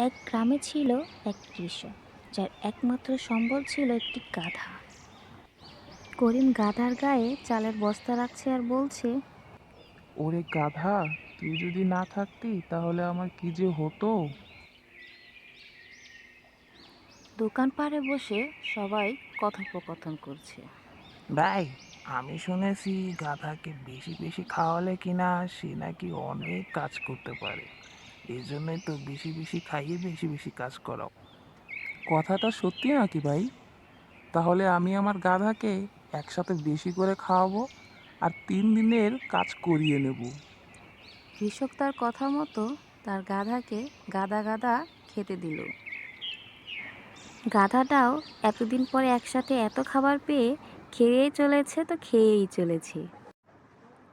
এক গ্রামে ছিল এক কৃষক যার একমাত্র সম্বল ছিল একটি গাধা। করিম গাধার গায়ে চালের বস্তা রাখছে আর বলছে ওরে গাধা তুই যদি না থাকতি তাহলে আমার কি যে হতো? দোকান পাড়ে বসে সবাই কথোপকথন করছে। ভাই আমি শুনেছি গাধাকে বেশি বেশি খাওয়ালে কিনা সে নাকি অনেক কাজ করতে পারে। এই জন্যই তো বেশি বেশি খাইয়ে বেশি বেশি কাজ করাও কথাটা সত্যি নাকি ভাই? তাহলে আমি আমার গাধাকে একসাথে বেশি করে খাওয়াবো আর তিন দিনের কাজ করিয়ে নেব। কৃষক তার কথা মতো তার গাধাকে গাদা গাদা খেতে দিল। গাধাটাও এতদিন পরে একসাথে এত খাবার পেয়ে খেয়েই চলেছে তো খেয়েই চলেছে।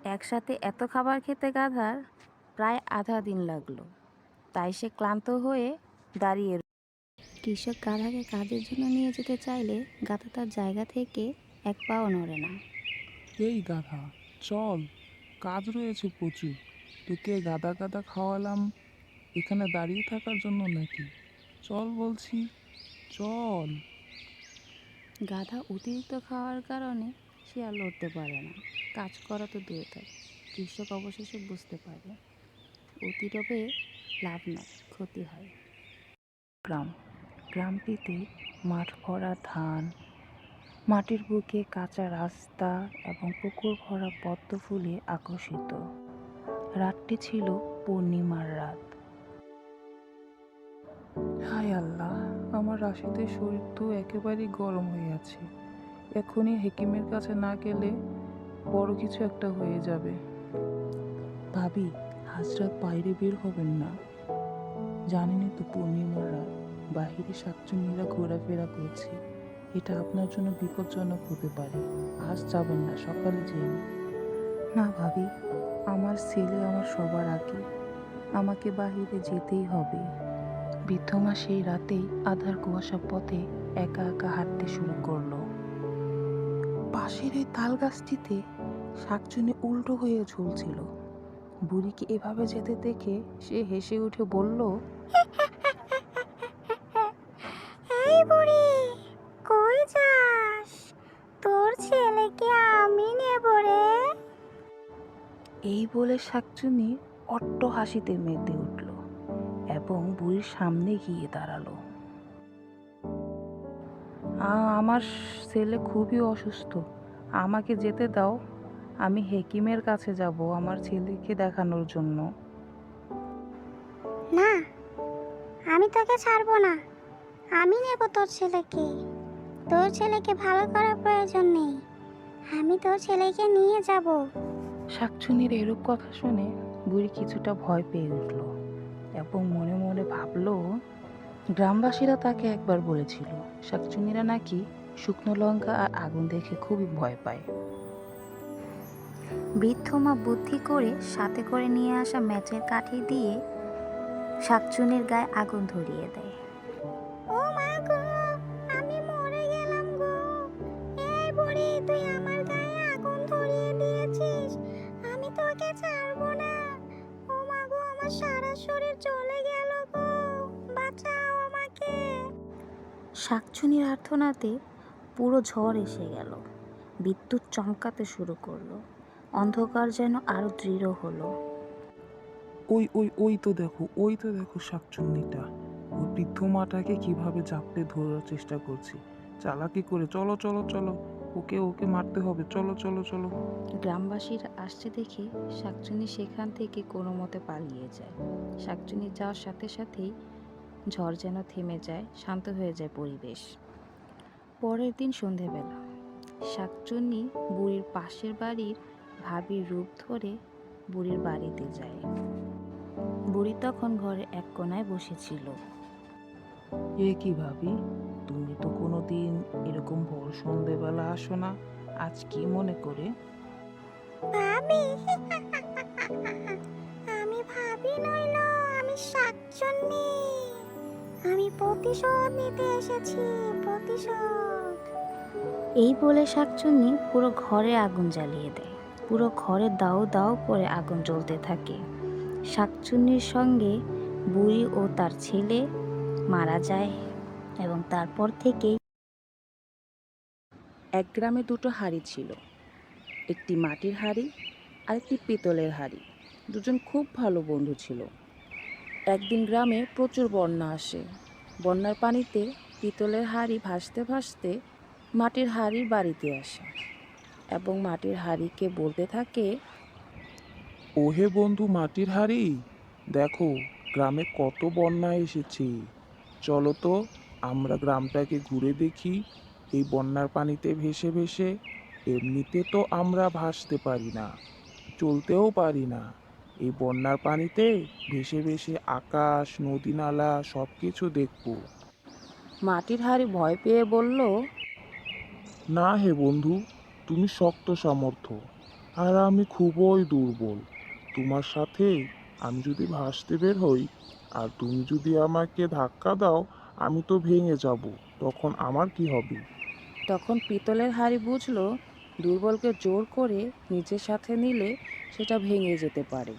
একসাথে এত খাবার খেতে গাধার প্রায় আধা দিন লাগল। তাই সে ক্লান্ত হয়ে দাঁড়িয়ে কৃষক গাধাকে কাজের জন্য নিয়ে যেতে চাইলে গাধা তার জায়গা থেকে এক পাও নড়ে না। এই গাধা চল কাজ রয়েছে প্রচুর। তোকে গাদা গাদা খাওয়ালাম। এখানে দাঁড়িয়ে থাকার জন্য নাকি? চল বলছি চল। গাধা অতিরিক্ত খাওয়ার কারণে সে আর লড়তে পারে না। কাজ করা তো দূরে থাকে। কৃষক অবশেষে বুঝতে পারে অতিরবে লাভ নয় ক্ষতি হয়। গ্রাম গ্রামটিতে মাঠ ভরা ধান মাটির বুকে কাঁচা রাস্তা এবং পুকুর ভরা পদ্ম ফুলে আকর্ষিত। রাতটি ছিল পূর্ণিমার রাত। হায় আল্লাহ আমার রাশিতে শরীর তো একেবারেই গরম হয়ে আছে। এখনই হেকিমের কাছে না গেলে বড় কিছু একটা হয়ে যাবে। ভাবি হাজরাত বাইরে বের হবেন না। জানেনই তো পূর্ণিমার রাত বাহিরে শাকচুনিরা ঘোরাফেরা করছে। এটা আপনার জন্য বিপজ্জনক হতে পারে। আজ যাবেন না, সকালে যেন। না ভাবি, আমার ছেলে আমার সবার আগে। আমাকে বাহিরে যেতেই হবে। বৃদ্ধমা সেই রাতেই আধার কুয়াশা পথে একা একা হাঁটতে শুরু করল। পাশের এই তাল গাছটিতে শাকচুনি উল্টো হয়ে ঝুলছিল। বুড়িকে এভাবে যেতে দেখে সে হেসে উঠে বলল এই বুড়ি কই যাস? তোর ছেলেকে আমি নেব রে। এই বলে শাকচুনি অট্ট হাসিতে মেতে উঠল এবং বুড়ির সামনে গিয়ে দাঁড়াল। আমার ছেলে খুবই অসুস্থ আমাকে যেতে দাও। আমি হেকিমের কাছে যাব আমার ছেলেকে দেখানোর জন্য। না আমি তোকে ছাড়বো না। আমি নেব তোর ছেলেকে। তোর ছেলেকে ভালো করার প্রয়োজন নেই। আমি তোর ছেলেকে নিয়ে যাব। শাকচুনির এরূপ কথা শুনে বুড়ি কিছুটা ভয় পেয়ে উঠল এবং মনে মনে ভাবলো গ্রামবাসীরা তাকে একবার বলেছিল। শাকচুনিরা নাকি শুকনো লঙ্কা আর আগুন দেখে খুবই ভয় পায়। বৃদ্ধ মা বুদ্ধি করে সাথে করে নিয়ে আসা ম্যাচের কাঠি দিয়ে শাকচুনির গায়ে আগুন ধরিয়ে দেয়। ও মা গো আমি মরে গেলাম গো। এই বুড়ি তুই আমার গায়ে আগুন ধরিয়ে দিয়েছিস। আমি তোকে ছাড়বো না। ও মা গো আমার সারা শরীর জ্বলে গেল গো। বাঁচাও আমাকে। শাকচুনির আর্থনাতে পুরো ঝড় এসে গেল। বিদ্যুৎ চমকাতে শুরু করল। অন্ধকার যেন আরও দৃঢ় হলো। ওই ওই ওই তো দেখো ওই তো দেখো শাকচুন্নিটা। ওই বৃদ্ধ মাটাকে কীভাবে জাপটে ধরার চেষ্টা করছে। চালাকি করে চলো চলো চলো। ওকে ওকে মারতে হবে চলো চলো চলো। গ্রামবাসীরা আসছে দেখে শাকচুনি সেখান থেকে কোনো মতে পালিয়ে যায়। শাকচুনি যাওয়ার সাথে সাথেই ঝড় যেন থেমে যায় শান্ত হয়ে যায় পরিবেশ। পরের দিন সন্ধেবেলা। শাকচুন্নি বুড়ির পাশের বাড়ির ভাবির রূপ ধরে বুড়ির বাড়িতে যায়। বুড়ি তখন ঘরে এক কোনায় বসেছিল। এ কি ভাবি? তুমি তো কোনো দিন এরকম ভোর সন্ধেবেলা আসো না। আজ কি মনে করে? ভাবি। আমি ভাবি নইল আমি শাকচন্নি। আমি প্রতিশোধ নিতে এসেছি প্রতিশোধ। এই বলে শাকচুন্নি পুরো ঘরে আগুন জ্বালিয়ে দেয়। পুরো ঘরে দাও দাও করে আগুন জ্বলতে থাকে। শাকচুন্নির সঙ্গে বুড়ি ও তার ছেলে মারা যায় এবং তারপর থেকেই এক গ্রামে দুটো হাড়ি ছিল। একটি মাটির হাড়ি আর একটি পিতলের হাড়ি। দুজন খুব ভালো বন্ধু ছিল। একদিন গ্রামে প্রচুর বন্যা আসে। বন্যার পানিতে পিতলের হাড়ি ভাসতে ভাসতে মাটির হাড়ির বাড়িতে আসে। এবং মাটির হাড়িকে বলতে থাকে ওহে বন্ধু মাটির হাড়ি দেখো গ্রামে কত বন্যা এসেছে। চলো তো আমরা গ্রামটাকে ঘুরে দেখি এই বন্যার পানিতে ভেসে ভেসে এমনিতে তো আমরা ভাসতে পারি না চলতেও পারি না। এই বন্যার পানিতে ভেসে ভেসে আকাশ নদী নালা সব কিছু দেখব। মাটির হাড়ি ভয় পেয়ে বলল না হে বন্ধু তুমি শক্ত সামর্থ্য, আর আমি খুবই দুর্বল। তোমার সাথে আমি যদি ভাসতে বের হই, আর তুমি যদি আমাকে ধাক্কা দাও, আমি তো ভেঙে যাব। তখন আমার কি হবে? তখন পিতলের হাড়ি বুঝলো, দুর্বলকে জোর করে নিজের সাথে নিলে সেটা ভেঙে যেতে পারে।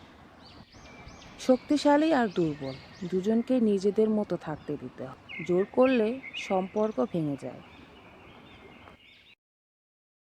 শক্তিশালী আর দুর্বল, দুজনকে নিজেদের মতো থাকতে দিতে হয়। জোর করলে সম্পর্ক ভেঙে যায়।